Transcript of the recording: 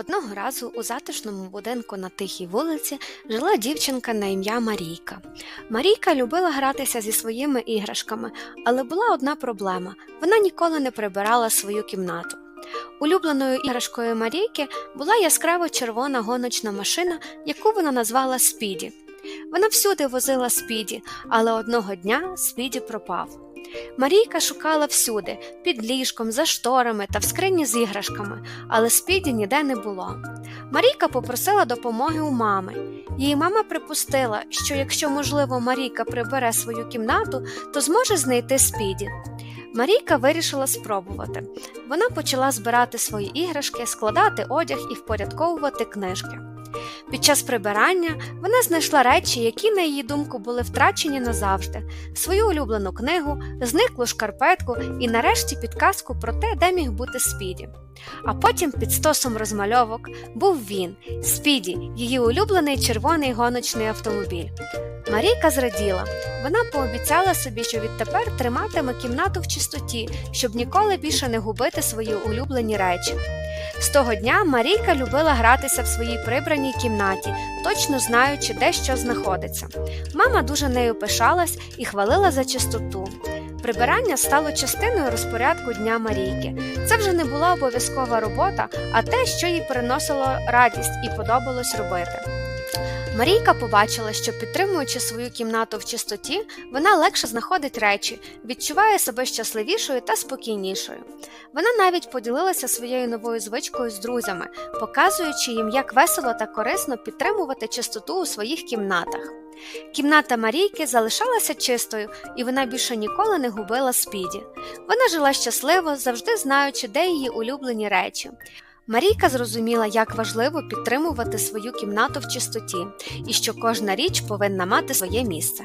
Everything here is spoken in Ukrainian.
Одного разу у затишному будинку на тихій вулиці жила дівчинка на ім'я Марійка. Марійка любила гратися зі своїми іграшками, але була одна проблема вона ніколи не прибирала свою кімнату. Улюбленою іграшкою Марійки була яскраво червона гоночна машина, яку вона назвала Спіді. Вона всюди возила Спіді, але одного дня Спіді пропав. Марійка шукала всюди під ліжком, за шторами та в скрині з іграшками, але Спіді ніде не було. Марійка попросила допомоги у мами. Її мама припустила, що якщо, можливо, Марійка прибере свою кімнату, то зможе знайти Спіді. Марійка вирішила спробувати. Вона почала збирати свої іграшки, складати одяг і впорядковувати книжки. Під час прибирання вона знайшла речі, які, на її думку, були втрачені назавжди, свою улюблену книгу, зниклу шкарпетку і нарешті підказку про те, де міг бути Спіді. А потім під стосом розмальовок був він, Спіді, її улюблений червоний гоночний автомобіль. Марійка зраділа. Вона пообіцяла собі, що відтепер триматиме кімнату в чистоті, щоб ніколи більше не губити свої улюблені речі. З того дня Марійка любила гратися в своїй прибраній кімнаті, точно знаючи, де що знаходиться. Мама дуже нею пишалась і хвалила за чистоту. Прибирання стало частиною розпорядку дня Марійки. Це вже не була обов'язкова робота, а те, що їй приносило радість і подобалось робити. Марійка побачила, що підтримуючи свою кімнату в чистоті, вона легше знаходить речі, відчуває себе щасливішою та спокійнішою. Вона навіть поділилася своєю новою звичкою з друзями, показуючи їм, як весело та корисно підтримувати чистоту у своїх кімнатах. Кімната Марійки залишалася чистою, і вона більше ніколи не губила спіді. Вона жила щасливо, завжди знаючи, де її улюблені речі. Марійка зрозуміла, як важливо підтримувати свою кімнату в чистоті і що кожна річ повинна мати своє місце.